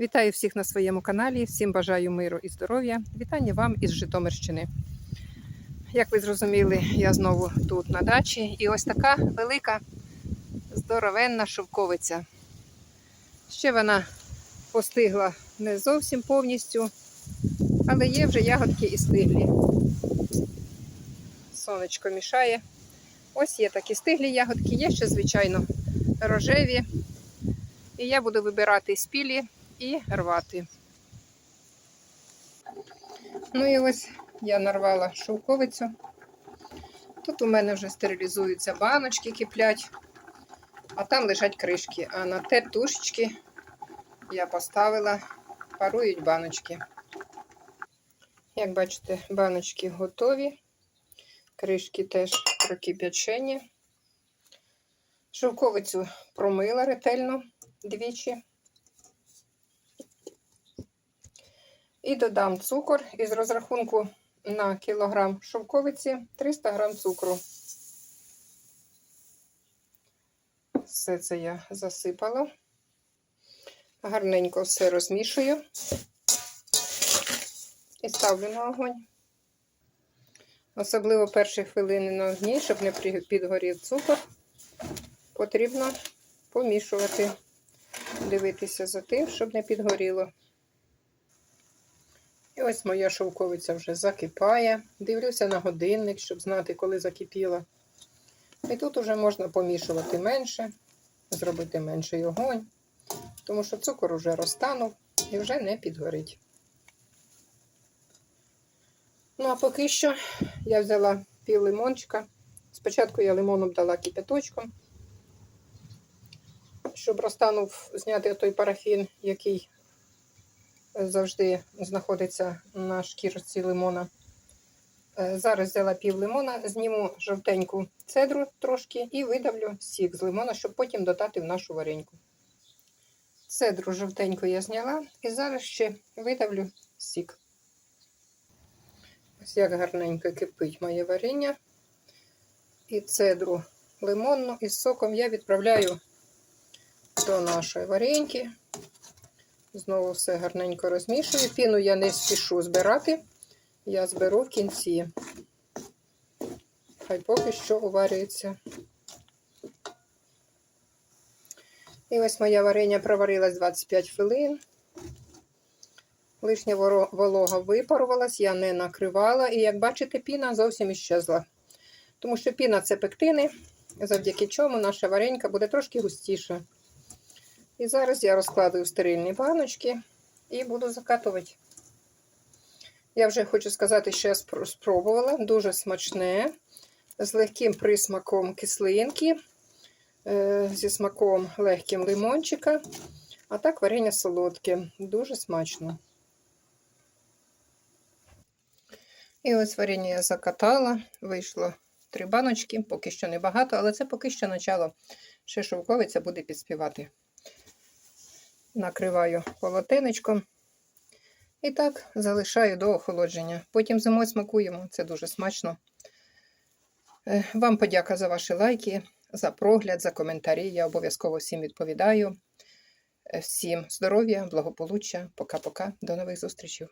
Вітаю всіх на своєму каналі. Всім бажаю миру і здоров'я. Вітання вам із Житомирщини. Як ви зрозуміли, я знову тут на дачі. І ось така велика, здоровенна шовковиця. Ще вона постигла не зовсім повністю, але є вже ягодки і стиглі. Сонечко мішає. Ось є такі стиглі ягодки, є ще, звичайно, рожеві. І я буду вибирати спілі і рвати. Ну і ось я нарвала шовковицю. Тут у мене вже стерилізуються баночки, киплять, а там лежать кришки. А на те тушечки я поставила, парують баночки. Як бачите, баночки готові, кришки теж прокип'ячені. Шовковицю промила ретельно двічі. І додам цукор із розрахунку на кілограм шовковиці 300 грам цукру. Все це я засипала. Гарненько все розмішую і ставлю на огонь. Особливо перші хвилини на огні, щоб не підгорів цукор, потрібно помішувати, дивитися за тим, щоб не підгоріло. І ось моя шовковиця вже закипає. Дивлюся на годинник, щоб знати, коли закипіла. І тут вже можна помішувати менше, зробити менший огонь, тому що цукор вже розтанув і вже не підгорить. Ну, а поки що я взяла пів лимончика. Спочатку я лимоном дала кипяточком, щоб розтанув зняти той парафін, який завжди знаходиться на шкірці лимона. Зараз взяла пів лимона, зніму жовтеньку цедру трошки і видавлю сік з лимона, щоб потім додати в нашу вареньку. Цедру жовтеньку я зняла і зараз ще видавлю сік. Ось як гарненько кипить моє варення. І цедру лимонну із соком я відправляю до нашої вареньки. Знову все гарненько розмішую. Піну я не спішу збирати, я зберу в кінці. Хай поки що уварюється. І ось моя варення проварилась 25 хвилин. Лишня волога випарувалась, я не накривала, і, як бачите, піна зовсім іщезла. Тому що піна це пектини, завдяки чому наша варенька буде трошки густіша. І зараз я розкладую стерильні баночки і буду закатувати. Я вже хочу сказати, що я спробувала. Дуже смачне, з легким присмаком кислинки, е, зі смаком легким лимончика. А так варення солодке, дуже смачно. І ось варення я закатала, вийшло три баночки, поки що небагато, але це поки що начало. Ще шовковиця буде підспівати накриваю полотенечком. І так залишаю до охолодження. Потім зимою смакуємо, це дуже смачно. Е, вам подяка за ваші лайки, за прогляд, за коментарі. Я обов'язково всім відповідаю. Е, всім здоров'я, благополуччя, пока-пока, до нових зустрічей.